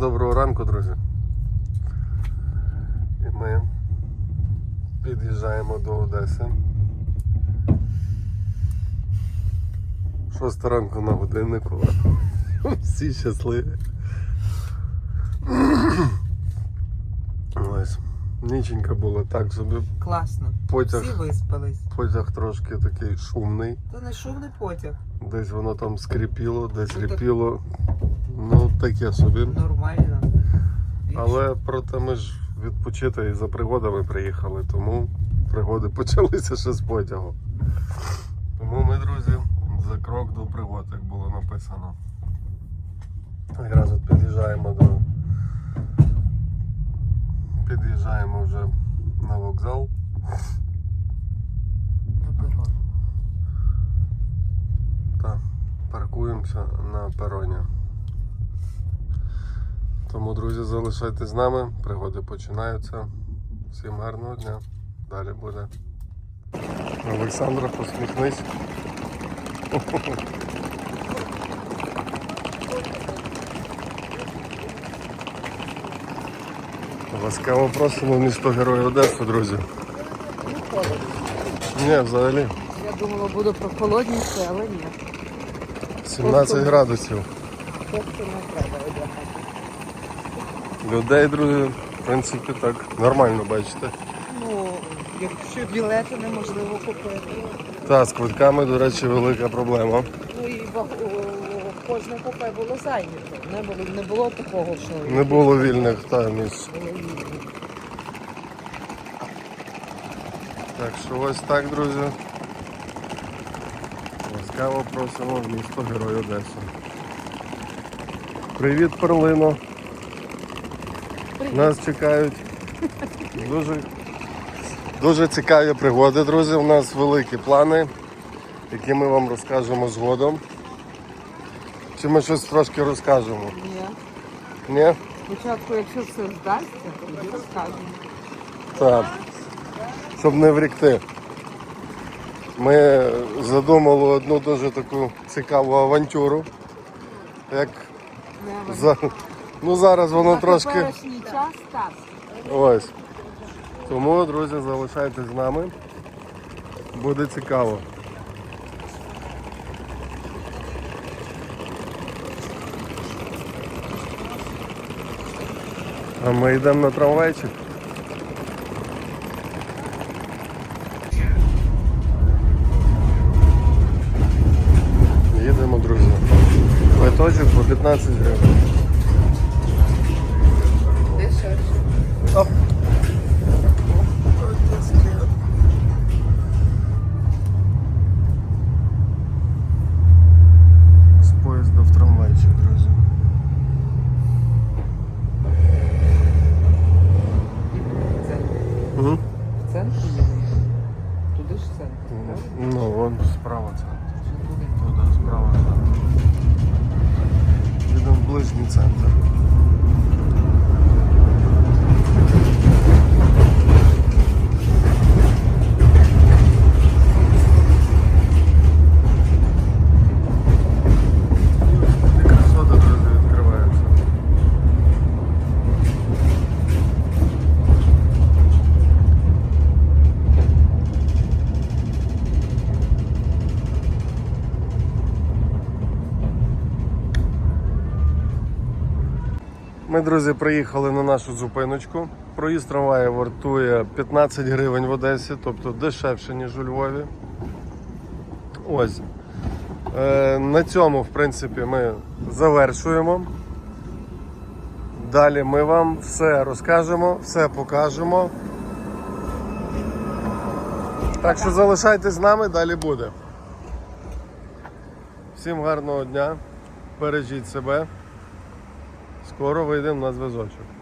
Доброго ранку, друзі. І ми під'їжджаємо до Одеси. Шоста ранку на годиннику. Всі щасливі. Ось. Ніченька була так собі. Класно. Потяг, Всі виспались. потяг трошки такий шумний. Це не шумний потяг. Десь воно там скрипіло, десь ріпіло. Ну, таке собі. Нормально. Але проте ми ж відпочити і за пригодами приїхали, тому пригоди почалися ще з потягу. Тому ми, друзі, за крок до пригод, як було написано. Якраз от під'їжджаємо до. Під'їжджаємо вже на вокзал. Та паркуємося на пероні. Тому, друзі, залишайтесь з нами, пригоди починаються. Всім гарного дня. Далі буде. Олександра, посміхнись. Ласкаво просимо в місто Герой Одесу, друзі. Ні, взагалі. Я думала, буде прохолодніше, але ні. 17 градусів. Тобто не треба одягати. Людей, друзі, в принципі, так нормально бачите. Ну, якщо білети неможливо купити. Та з квитками, до речі, велика проблема. Ну і кожне купе було зайнято. Не було, не було такого, що Не було вільних та місць. Так що ось так, друзі. Ласкаво просимо в місто Герой Одесу. Привіт, Перлино. Нас чекають дуже, дуже цікаві пригоди, друзі. У нас великі плани, які ми вам розкажемо згодом. Чи ми щось трошки розкажемо? Ні. Ні? Спочатку, якщо все здасться, тоді розкажемо. Так. Щоб не врікти. Ми задумали одну дуже таку цікаву авантюру. Як за... Ну зараз воно трошки. час так. Ось. Тому, друзі, залишайтесь з нами. Буде цікаво. А ми йдемо на трамвайчик. Їдемо, друзі. Квиточок по 15 гривень. В Ми, друзі, приїхали на нашу зупиночку. Проїзд трамваю вартує 15 гривень в Одесі, тобто дешевше, ніж у Львові. Ось. Е, на цьому, в принципі, ми завершуємо. Далі ми вам все розкажемо, все покажемо. Так що залишайтесь з нами, далі буде. Всім гарного дня, бережіть себе. Скоро вийдемо на зв'язочок.